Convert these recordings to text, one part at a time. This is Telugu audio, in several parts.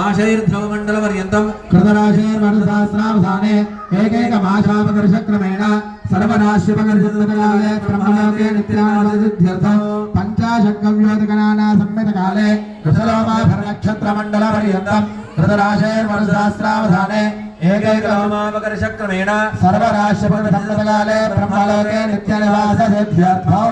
आशैर्ध्रुवमण्डलपर्यन्तं कृतराशैर्वणसहस्रावधाने एकैकमाशापकर्षक्रमेण सर्वराश्यपकर्षितकाले ब्रह्मलोके नित्यानसिद्ध्यर्थ पञ्चाशकव्योतगणाना सम्मितकाले कृतलोमाभरनक्षत्रमण्डलपर्यन्तं कृतराशैर्वणसहस्रावधाने एकैकलोमापकर्षक्रमेण सर्वराश्यपकर्षितकाले ब्रह्मलोके नित्यनिवाससिद्ध्यर्थौ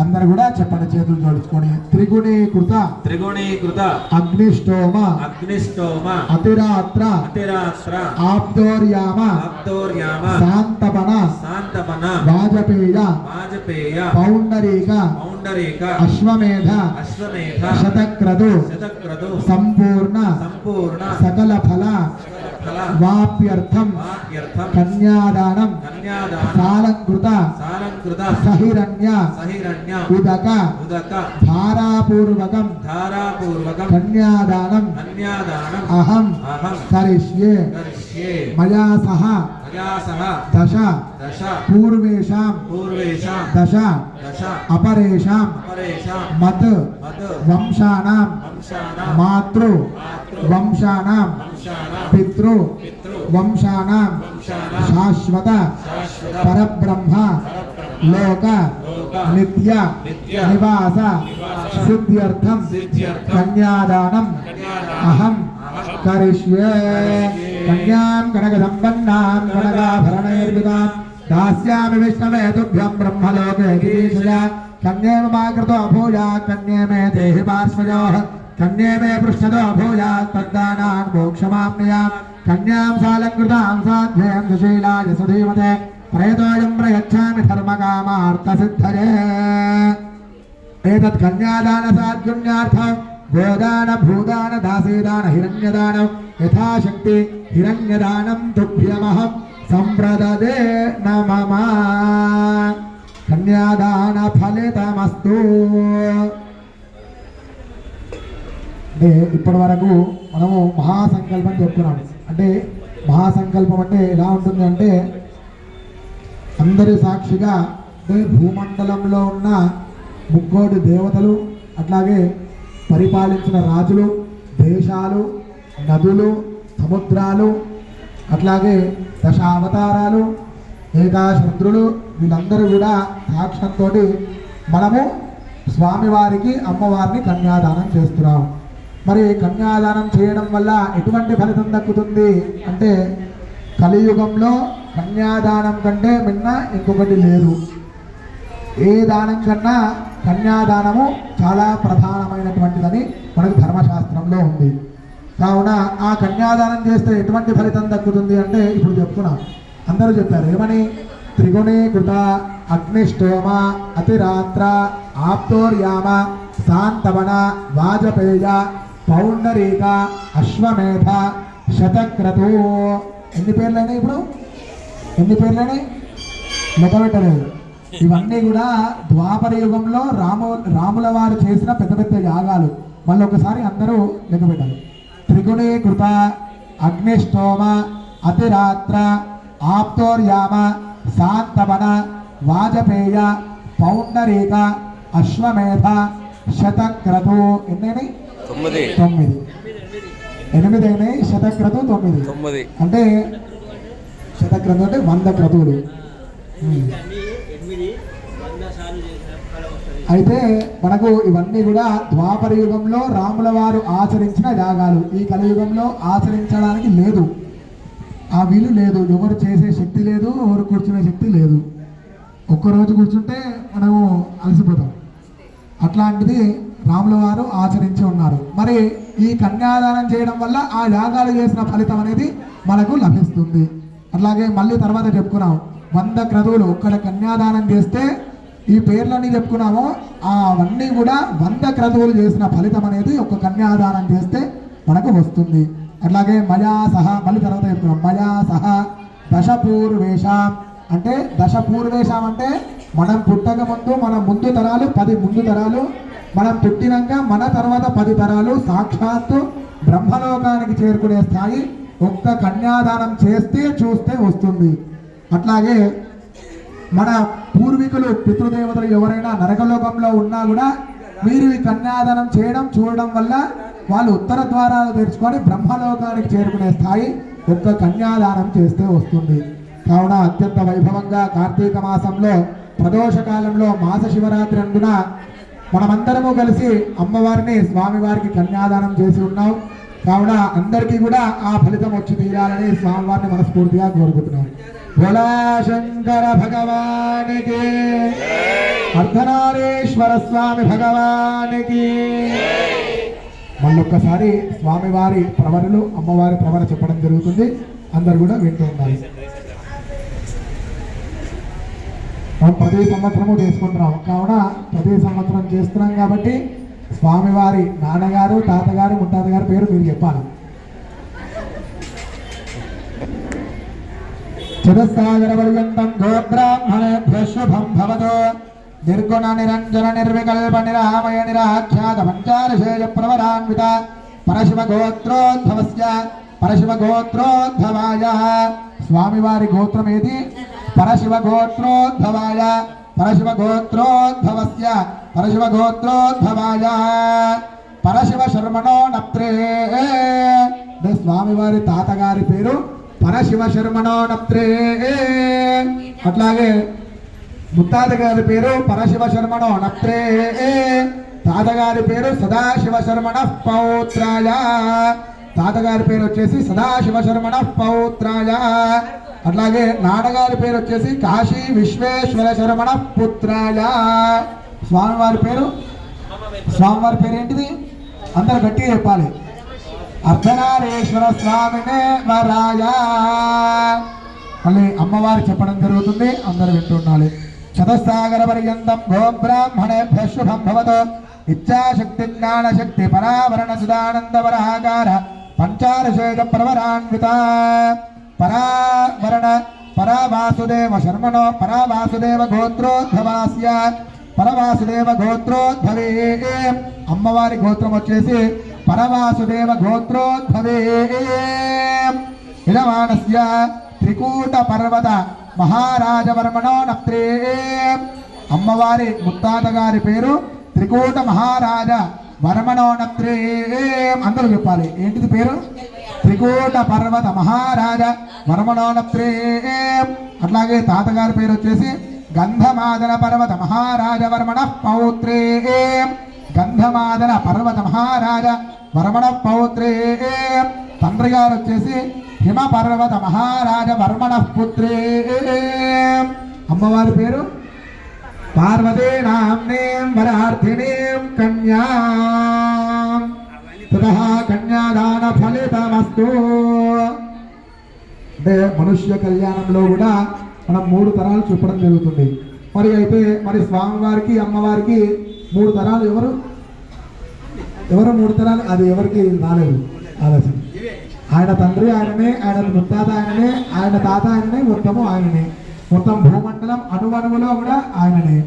అందరు కూడా చెప్పండి చేతులు జోడించుకొని త్రిగుణీ కృత త్రిగుణీకృత అగ్నిష్టోమ అగ్నిష్టోమ అతిరాత్ర అతిరాత్ర ఆప్తోర్యామ ఆప్తోర్యామ శాంతపన శాంతపన వాజపేయ వాజపేయ పౌండరీక పౌండరీక అశ్వమేధ అశ్వమేధ శతక్రతు శతక్రతు సంపూర్ణ సంపూర్ణ సకల ఫల వాప్యర్థం. కన్యాదానం. సాలంకృత. సహిరణ్య. ఉదక. ఉదక. ధారాపూర్వకం. ధారాపూర్వకం. కన్యాదానం. అహం. అహం. కరిష్యే. మయా సహ. దశ. దశ. పూర్వేషాం. పూర్వేషాం. దశ. దశ. అపరేషాం. అపరేషాం. మత్. మత్. వంశానాం. వంశానాం. మాతృ. వంశానాం. వంశానాం. పితృ. వంశానాం. వంశానాం. శాశ్వత. పరబ్రహ్మ. లోక. నిత్య. నివాస. సిద్ధ్యర్థం. కన్యాదానం. అహం. కరిష్యే. कन्याम कनक कन्यां कनकसम्पन्नां कनकाभरणैर्विदां दास्यामि विष्णवे तुभ्यं ब्रह्मलोके गिरीशया। कन्ये मा अभूया कन्ये मे देहि पार्श्वयोः कन्ये मे पृष्ठतो अभूया तद्दानान् मोक्षमाप्नुया कन्यां सालकृतां साध्यं सुशीलाय सुधीमते प्रयतोऽयं प्रयच्छामि धर्मकामार्थसिद्धये। एतत् कन्यादानसाद्गुण्यार्थम्। గోదాన భూదాన దాసేదాన హిరణ్యదానం యథాశక్తి హిరణ్యదానం తుభ్యమహం సంప్రదదే నమ కన్యాదాన ఫలితమస్తు అంటే ఇప్పటి వరకు మనము మహాసంకల్పం చెప్తున్నాము అంటే మహాసంకల్పం అంటే ఎలా ఉంటుంది అంటే అందరి సాక్షిగా అంటే భూమండలంలో ఉన్న ముక్కోటి దేవతలు అట్లాగే పరిపాలించిన రాజులు దేశాలు నదులు సముద్రాలు అట్లాగే దశావతారాలు ఏకాశరుద్రులు వీళ్ళందరూ కూడా సాక్ష్యంతో మనము స్వామివారికి అమ్మవారిని కన్యాదానం చేస్తున్నాం. మరి కన్యాదానం చేయడం వల్ల ఎటువంటి ఫలితం దక్కుతుంది అంటే కలియుగంలో కన్యాదానం కంటే మిన్న ఇంకొకటి లేదు. ఏ దానం కన్నా కన్యాదానము చాలా ప్రధానమైనటువంటిదని మనకు ధర్మశాస్త్రంలో ఉంది. కావున ఆ కన్యాదానం చేస్తే ఎటువంటి ఫలితం దక్కుతుంది అంటే ఇప్పుడు చెప్తున్నాం. అందరూ చెప్పారు ఏమని? త్రిగుణీకృత అగ్నిష్టోమ అతిరాత్ర ఆప్తోర్యామ శాంతవన వాజపేయ పౌండరీక అశ్వమేధ శతక్రతు. ఎన్ని పేర్లైనాయి ఇప్పుడు? ఎన్ని పేర్లైనాయి లెక్క పెట్టలేదు. ఇవన్నీ కూడా ద్వాపర యుగంలో రాము రాముల వారు చేసిన పెద్ద పెద్ద యాగాలు. మళ్ళీ ఒకసారి అందరూ లెక్క పెట్టాలి. త్రిగుణీకృత అగ్నిష్టోమ అతిరాత్ర ఆప్తోర్యామ శాంతవన వాజపేయ పౌండరీక అశ్వమేధ శతక్రతు ఎన్ని తొమ్మిది. తొమ్మిది. ఎనిమిది అయినాయి శతక్రతు తొమ్మిది. తొమ్మిది. అంటే శతక్రతు అంటే వంద క్రతువులు. అయితే మనకు ఇవన్నీ కూడా ద్వాపర యుగంలో రాముల వారు ఆచరించిన యాగాలు. ఈ కలియుగంలో ఆచరించడానికి లేదు. ఆ వీలు లేదు. ఎవరు చేసే శక్తి లేదు ఎవరు కూర్చునే శక్తి లేదు. ఒక్కరోజు కూర్చుంటే మనము అలసిపోతాం. అట్లాంటిది రాముల వారు ఆచరించి ఉన్నారు. మరి ఈ కన్యాదానం చేయడం వల్ల ఆ యాగాలు చేసిన ఫలితం అనేది మనకు లభిస్తుంది. అట్లాగే మళ్ళీ తర్వాత చెప్పుకున్నాం. వంద క్రతువులు ఒక్కడ కన్యాదానం చేస్తే ఈ పేర్లన్నీ చెప్పుకున్నామో. అవన్నీ కూడా వంద క్రతువులు చేసిన ఫలితం అనేది ఒక కన్యాదానం చేస్తే మనకు వస్తుంది. అట్లాగే మయా సహా మళ్ళీ తర్వాత చెప్తున్నాం. మయా సహా దశ పూర్వేషాం అంటే దశ పూర్వేషాం అంటే మనం పుట్టక ముందు మన ముందు తరాలు పది ముందు తరాలు మనం పుట్టినాక మన తర్వాత పది తరాలు సాక్షాత్తు బ్రహ్మలోకానికి చేరుకునే స్థాయి ఒక్క కన్యాదానం చేస్తే చూస్తే వస్తుంది. అట్లాగే మన పూర్వీకులు పితృదేవతలు ఎవరైనా నరకలోకంలో ఉన్నా కూడా మీరు ఈ కన్యాదానం చేయడం చూడడం వల్ల వాళ్ళు ఉత్తర ద్వారాలు తెరుచుకొని బ్రహ్మలోకానికి చేరుకునే స్థాయి ఒక్క కన్యాదానం చేస్తే వస్తుంది. కావున అత్యంత వైభవంగా కార్తీక మాసంలో ప్రదోష కాలంలో మాస శివరాత్రి అందున మనమందరము కలిసి అమ్మవారిని స్వామివారికి కన్యాదానం చేసి ఉన్నాం. కావున అందరికీ కూడా ఆ ఫలితం వచ్చి తీరాలని స్వామివారిని మనస్ఫూర్తిగా కోరుకుంటున్నాం. భోలా భగవానికి అర్ధనారీశ్వర స్వామి భగవానికి. మళ్ళొక్కసారి స్వామివారి ప్రవరలు అమ్మవారి ప్రవర చెప్పడం జరుగుతుంది. అందరు కూడా వింటూ ఉన్నారు మనం ప్రతి సంవత్సరము చేసుకుంటున్నాం. కావున ప్రతి సంవత్సరం చేస్తున్నాం కాబట్టి స్వామివారి నాన్నగారు తాతగారు ముత్తాతగారి పేరు మీరు చెప్పాలి. నిరామయ నిరాఖ్యాత పంచారశేయ ప్రవరాన్విత. పరశివ గోత్రోద్భవస్య పరశివ గోత్రోద్భవాయ స్వామివారి గోత్రం ఏది? పరశివ గోత్రోద్భవాయ పరశివ గోత్రోద్భవస్య పరశివ గోత్రోద్భవాయ పరశివ శర్మణో నప్త్రే స్వామివారి తాతగారి పేరు పరశివ శర్మణోనప్త్రే అట్లాగే ముత్తాత గారి పేరు పరశివ శర్మణో నప్త్రే తాతగారి పేరు సదాశివ శర్మణ పౌత్రాయ తాతగారి పేరు వచ్చేసి సదాశివ శర్మణ పౌత్రాయ అట్లాగే నాన్నగారి పేరు వచ్చేసి కాశీ విశ్వేశ్వర శర్మణ పుత్రాయ స్వామివారి పేరు? స్వామివారి పేరు ఏంటిది? అందరు గట్టిగా చెప్పాలి. అర్ధనారీశ్వర స్వామినే వరాయ మళ్ళీ అమ్మవారు చెప్పడం జరుగుతుంది. అందరూ వింటుండాలి చతుస్సాగర పర్యంతం గో బ్రాహ్మణేభ్య శుభం భవతు. ఇచ్చాశక్తి జ్ఞానశక్తి పరావరణ సుదానంద పంచారశేష ప్రవరాన్విత పరావరణ పరావాసుదేవ శర్మణో పరావాసుదేవ గోత్రోద్భవాస్య పరవాసుదేవ గోత్రోద్భవే అమ్మవారి గోత్రం వచ్చేసి పరవాసుదేవ గోత్రోద్భవే. ఇలవాణస్య త్రికూట పర్వత మహారాజవర్మణో నప్త్రే. అమ్మవారి ముత్తాత గారి పేరు త్రికూట మహారాజ వర్మణో నప్త్రే. అందరూ చెప్పాలి ఏంటిది పేరు? త్రికూట పర్వత మహారాజ వర్మణో నప్త్రే. అట్లాగే తాతగారి పేరు వచ్చేసి గంధమాదన పర్వత మహారాజ వర్మణ పౌత్రే. గంధమాదన పర్వత మహారాజ వరమణ పౌత్రే తండ్రి గారు వచ్చేసి హిమ పర్వత మహారాజ వర్మణ పుత్రే. అమ్మవారి పేరు? పార్వతీ నామ్నీం వరార్థినీం కన్యా. తతః కన్యాదాన ఫలితమస్తు. అంటే మనుష్య కళ్యాణంలో కూడా మనం మూడు తరాలు చూపడం జరుగుతుంది. మరి అయితే మరి స్వామివారికి అమ్మవారికి మూడు తరాలు ఎవరు? ఎవరు మూడు తరాలు అది ఎవరికి రాలేదు ఆలోచన. ఆయన తండ్రి ఆయననే ఆయన ముత్తాత ఆయననే ఆయన తాత ఆయననే మొత్తము ఆయననే. మొత్తం భూమండలం అణువణువులో కూడా ఆయననే.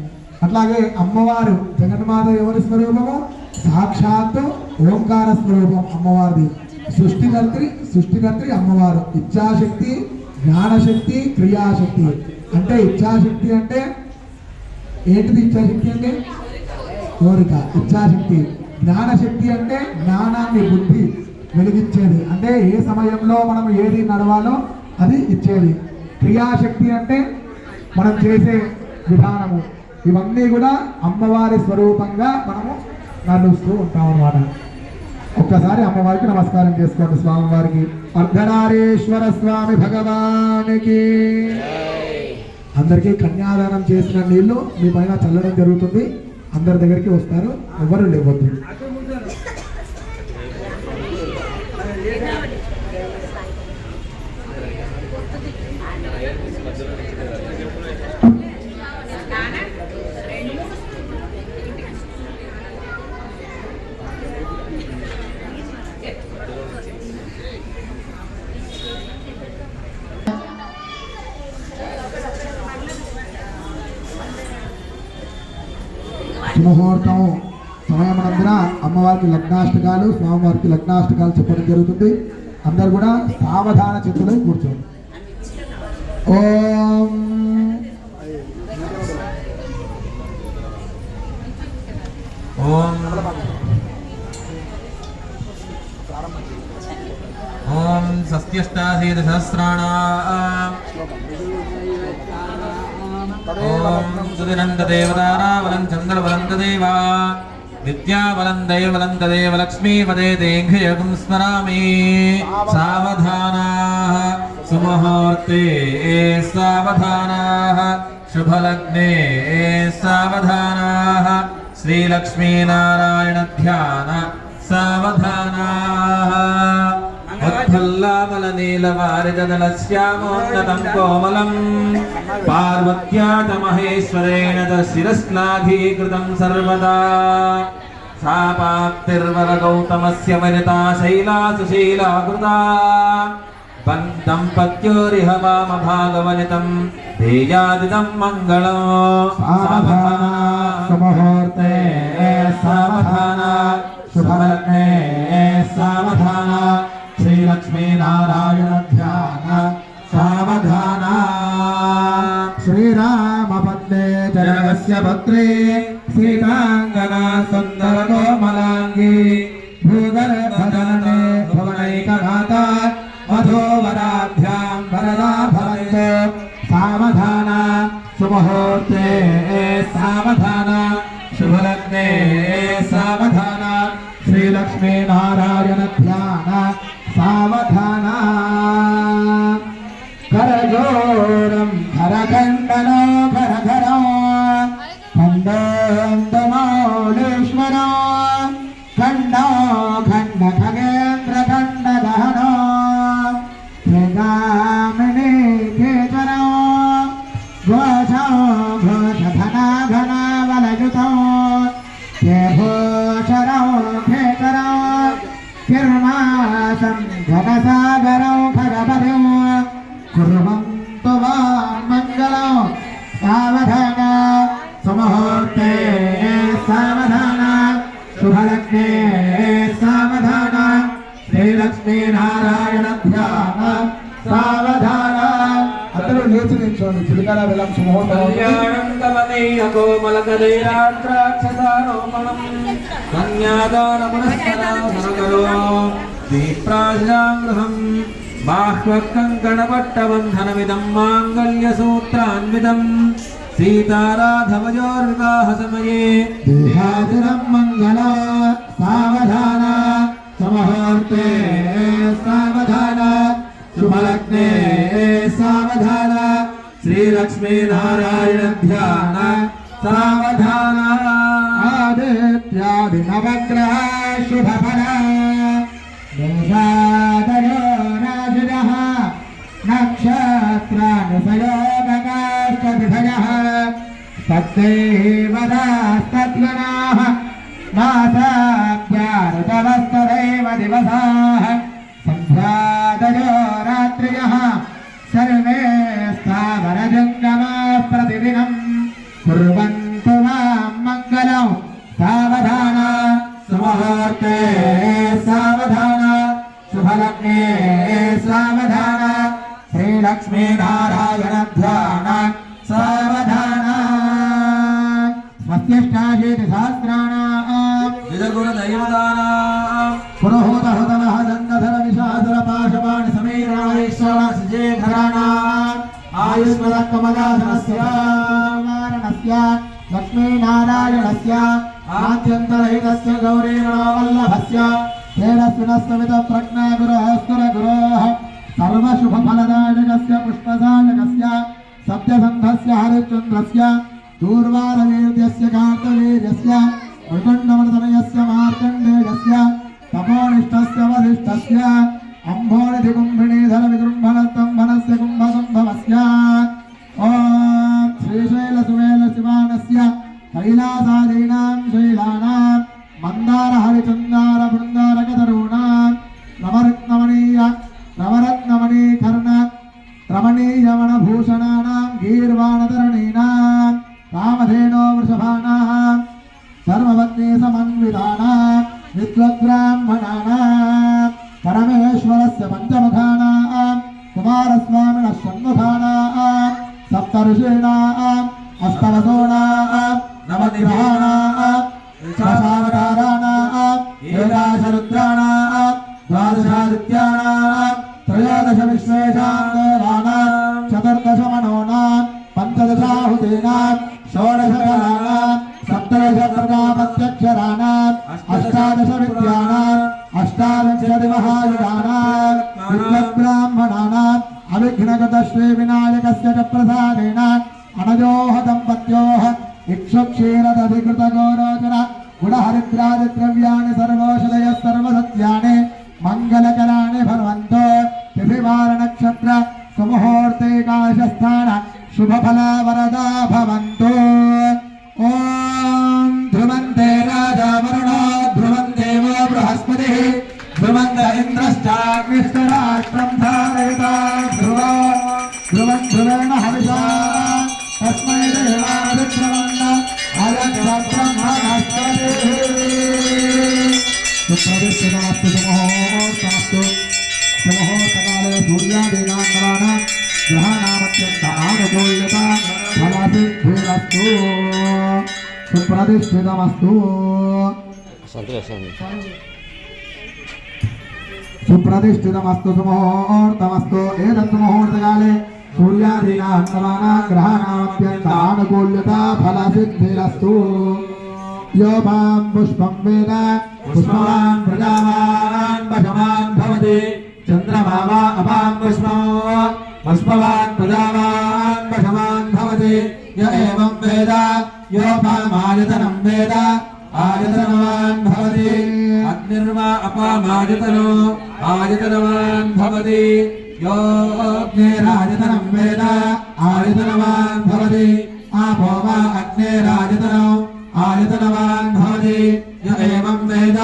అట్లాగే అమ్మవారు జగన్మాత ఎవరి స్వరూపము? సాక్షాత్తు ఓంకార స్వరూపం అమ్మవారిది. సృష్టికర్త్రి సృష్టికర్త్రి అమ్మవారు. ఇచ్ఛాశక్తి జ్ఞానశక్తి క్రియాశక్తి. అంటే ఇచ్ఛాశక్తి అంటే ఏంటిది ఇచ్ఛాశక్తి అంటే కోరిక. ఇచ్ఛాశక్తి. జ్ఞానశక్తి అంటే జ్ఞానాన్ని బుద్ధి వెలిగించేది అంటే ఏ సమయంలో మనం ఏది నడవాలో అది ఇచ్చేది. క్రియాశక్తి అంటే మనం చేసే విధానము. ఇవన్నీ కూడా అమ్మవారి స్వరూపంగా మనము నడుస్తూ ఉంటాం అన్నమాట ఒక్కసారి అమ్మవారికి నమస్కారం చేసుకోండి స్వామివారికి. అర్ధనారీశ్వర స్వామి భగవానికి. అందరికీ కన్యాదానం చేసిన నీళ్ళు మీ పైన చల్లడం జరుగుతుంది. అందరి దగ్గరికి వస్తారు ఎవరు లేవద్దు. అమ్మవారికి లగ్నాష్టకాలు స్వామివారికి లగ్నాష్టకాలు చెప్పడం జరుగుతుంది. అందరు కూడా సావధాన చిత్తులై కూర్చోండి. ఓం. ఓం. ఓం సస్యష్టాసేద సహస్రాణ ఓం సుదినంద దేవతారా వలం దేవా విద్యాబలం దైవలం తదేవ లక్ష్మీపదే దేఘ్యగం స్మరామి సావధానా సుముహూర్తే సావధానా శుభలగ్నే సావధానా శ్రీలక్ష్మీనారాయణ ధ్యాన సావధానా उत्फुल्लामलनीलवारिदलश्यामोन्नतं कोमलम् पार्वत्या च महेश्वरेण च शिरस्नाधीकृतं सर्वदा सा पाप्तिर्वरगौतमस्य वनिता शैला सुशीला कृता दम्पत्योरिह वामभागवनितं धेयादिदं मङ्गलम् सावधाना सुमुहूर्ते सावधाना शुभलग्ने सावधाना లక్ష్మీనారాయణ ధ్యాన సావధాన. శ్రీరామపత్నే జనస్య పత్రే శ్రీకాంగనా సుందర కోమలాంగి భూగర్భజననే భువనైకనాథ మధోవరాభ్యాం వరదాభవంతో సావధాన సుముహూర్తే సావధాన శుభలగ్నే సావధాన घोषो घोषधना घनावलयुतौ ते भोचरौ खेतरौ किर्मासं घनसागरौ खरपदौ कुर्वन्तु वा मङ्गलौ सावधान सुमुहूर्ते सावधान शुभलग्ने सावधान श्रीलक्ष्मीनारायण ಸ್ವಾಮಿ ತುಳಿಗಾಲ ವಿಲಾಸ ದೀಪ್ರಾಜಾಂಗೃಹಂ ബാഹ്വക്കങ്കണപട്ടബന്ധനമിതം മാംഗല്യസൂത്രാൻവിതം സീതാരാധവജോർവിവാഹസമയേ ദേഹാതിരം മംഗള സാവധാന സമഹോർത്തേ സാവധാന ശുഭലഗ്നേ സാവധാന श्री लक्ष्मी नारायण देशादयो राजुरः नक्षत्रानुपयोगकाश्च विभयः सत्यैवदास्तद्गणाः मासाभ्यारुतवस्तदैव दिवसाः सन्ध्या शुभलग्ने सावधान श्रीलक्ष्मीनारायण ध्यान सावधान स्वस्यष्टाशीति सहस्राणाम् విజగురుదైవదానాం पुरोहूत हृदनः दण्डधर निशाधर पाशवाणि समीराणेश्वर सजे घराणाम् आयुष्मदकमलाधनस्य नारायणस्य लक्ष्मीनारायणस्य आद्यन्तरहितस्य गौरीगणवल्लभस्य तेनस्विनस्तमित प्रज्ञा गुरोस्तुर गुरोः तस्य సభానా प्रसादेन अनजोह दम्पत्योः इक्षुक्षीरदधिकृतगोरोचन गुणहरिद्रादिद्रव्याणि सर्वौषधयः सर्वसत्यानि मङ्गलकराणि भवन्तो तिथिवारनक्षत्र सुमुहूर्ते काशस्थान शुभफला वरदा भवन्तु। ॐ ध्रुवन्ते राजा वरुणो ध्रुवन्देवो बृहस्पतिः, ध्रुवन्त इन्द्रश्चाग्निष्टराष्ट्रम् ध्रुवं ध्रुवेण हविषा। तस्मै देवाभिक्रमण प्रवेशनाप्तमोहोत्ताप्तमोहोत्तकाले सूर्यादीनान्तराण ग्रहाणामत्यन्त आनुकूल्यता फलाभिभूरस्तु सुप्रतिष्ठितमस्तु। सुप्रतिष्ठितमस्तु सुमुहूर्तमस्तु एतत् मुहूर्तकाले సూర్యాధీనా అన్నవానా గ్రహణామత్యంత ఆనుకూల్యత ఫల సిద్ధిరస్తు యో మాం పుష్పం వేద పుష్పవాన్ ప్రజావాన్ వశమాన్ భవతి చంద్రమావా అపాం పుష్పం పుష్పవాన్ ప్రజావాన్ వశమాన్ భవతి య ఏవం వేద యో మామాయతనం వేద ఆయతనవాన్ భవతి అగ్నిర్వా అపామాయతనో ఆయతనవాన్ భవతి योऽग्निरायतनं वेद आयतनवान् भवति आपो वा अग्निरायतनो आयतनवान् भवति य एवं वेद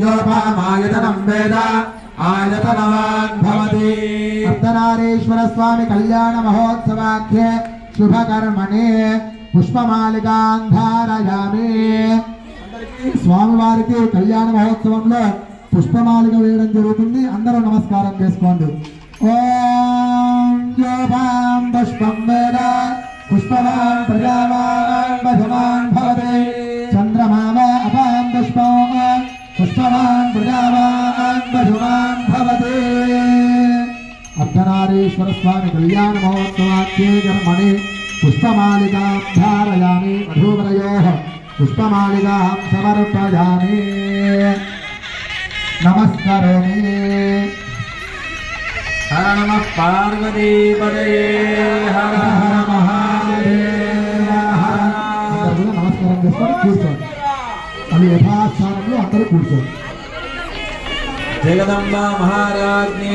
योपामायतनं वेद आयतनवान् भवति अर्धनारीश्वर स्वामी कल्याण महोत्सवाख्ये शुभकर्मणे పుష్పమాలికాన్ ధారయామి స్వామివారికి కళ్యాణ మహోత్సవంలో పుష్పమాలిక వేయడం జరుగుతుంది అందరూ నమస్కారం చేసుకోండి ఓం జోపాం పుష్పం వేద పుష్పవాన్ ప్రజావాన్ భజవాన్ భవతే చంద్రమామ అపాం పుష్పం పుష్పవాన్ ప్రజావాన్ భజవాన్ భవతే అర్ధనారీశ్వర స్వామి కళ్యాణ మహోత్సవాఖ్యే కర్మణి పుష్పమాలికాం ధారయామి వధూవరయో పుష్పమాలికాం సమర్పయామి నమస్కరోమి హర నమ పార్వతీపదయే హర హర మహాదేవ నమస్కారం చేస్తారు కూర్చోండి అది యథాస్థానంలో అందరూ కూర్చోండి జగదంబ మహారాజ్ఞి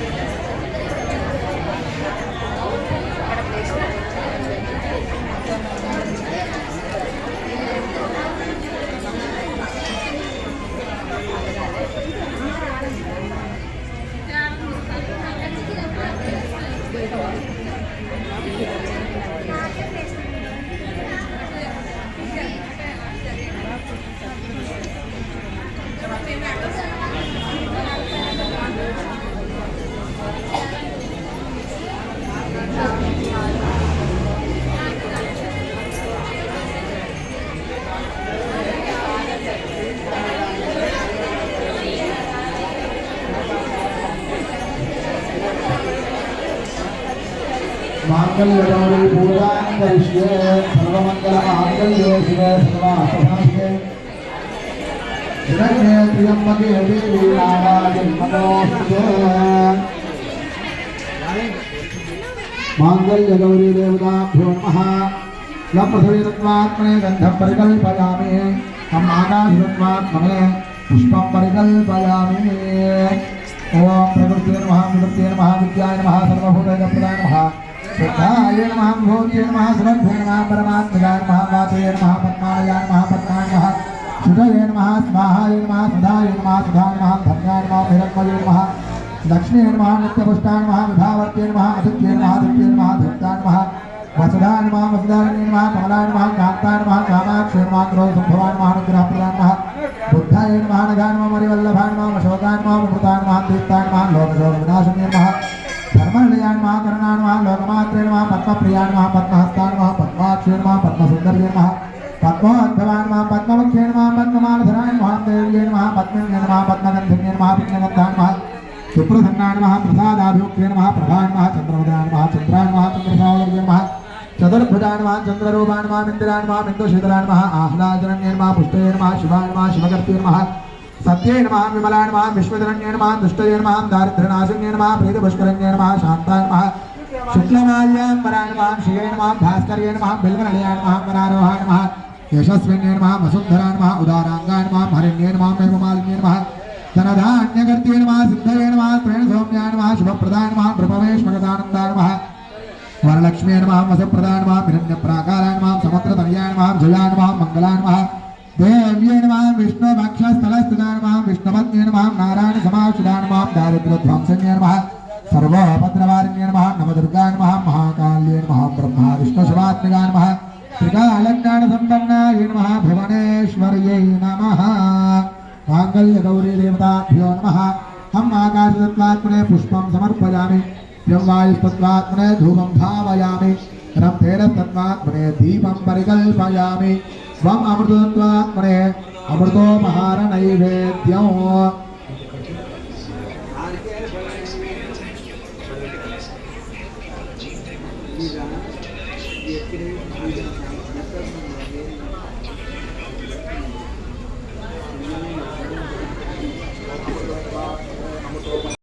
Yeah. माङ्गल्यगौरी पूजां करिष्ये सर्वमङ्गल माङ्गल्ये शिवे सर्वार्थसाधिके हिरण्ये त्र्यम्बके देवी नारायणमनोऽस्तुते माङ्गल्यगौरी देवताभ्यो नमः लप्रथवीतत्वात्मने गन्धं परिकल्पयामि हम आकाशत्वात्मने पुष्पं परिकल्पयामि ॐ प्रकृते नमः विकृते नमः विद्याय नमः सर्वभूतैकप्रदाय शुद्धाय नमः, भूत्ये नमः, सुरभ्ये नमः, परमात्मजाय नमः वाचये नमः पद्माय नमः पद्माय नमः, सुधये नमः, स्वाहाय नमः, सुधाय नमः सुधाय नमः धन्याय नमः हिरण्मये नमः लक्ष्मी नमः, नित्यपुष्टाय नमः, विभावर्त्ये नमः अदित्ये नमः आदित्ये नमः धूताय नमः, वसुधाय नमः वसुधारिणे नमः, कमलाय नमः, कान्ताय नमः, कामाक्षे नमः क्रोधसम्भवाय नमः, अनुग्रहप्रदाय नमः, बुद्धाय नमः नगाय नमः मरिवल्लभाय नमः अशोकाय नमः अमृताय नमः नमः ధర్మహృదయాన్ మా కరుణాన్ మా లోకమాత్రేణ మా పద్మప్రియాన్ మా పద్మహస్తాన్ మా పద్మాక్షేణ మా పద్మసుందర్యేణ మా పద్మోద్భవాన్ మా పద్మముఖ్యేణ మా పద్మమానధరాన్ మహాదేవ్యేణ మా పద్మేణ మా పద్మగంధర్యేణ మా పిన్నగంధాన్ మా శుక్రధన్నాన్ మహా ప్రసాదాభిముఖ్యేణ మహా ప్రభాన్ మహా చంద్రమదాన్ మహా చంద్రాన్ మహా చంద్రసావర్యేణ మహా చతుర్భుజాన్ మహా చంద్రరూపాన్ మహా మిందిరాన్ మహా మిందుశీతలాన్ మహా ఆహ్లాదరణ్యేణ మహా పుష్టేణ మహా శివాన్ మహా శివగర్తేన మహా सत्ये नमः विमलाय नमः विश्वधरण्ये नमः दुष्टये नमः दारिद्र्यनाशिन्ये नमः प्रीतिपुष्करण्ये नमः शान्ताय नमः शुक्लमाल्याम्बराय नमः श्रिये नमः भास्कर्ये नमः बिल्वनलयाय नमः वरारोहाय नमः यशस्विन्ये नमः वसुन्धराय नमः उदाराङ्गाय नमः हरिण्ये नमः नमः नमः सिद्धये नमः त्रेण सौम्याय नमः शुभप्रदाय नमः नमः वरलक्ष्मी नमः वसुप्रदाय नमः हिरण्यप्राकाराय नमः समुद्रतनयाय नमः जयाय नमः मङ्गलाय नमः देव्ये नमः विष्णुभक्षस्थलस्थिताय नमः विष्णुपत्न्ये नमः नारायणसमाश्रिताय नमः दारिद्र्यध्वंसन्ये नमः सर्वोपद्रवारिण्ये नमः नवदुर्गाय नमः महाकाल्ये नमः ब्रह्मा विष्णुशिवात्मिकाय नमः त्रिकालज्ञानसम्पन्नाय नमः, भुवनेश्वर्यै नमः। माङ्गल्यगौरी नमः। हम आकाशतत्त्वात्मने पुष्पं समर्पयामि। यं वायुस्तत्त्वात्मने धूपं भावयामि रं तेरस्तत्त्वात्मने दीपं परिकल्पयामि। స్వం అమృతత్వాత్మనే అమృతోపహార నైవేద్యం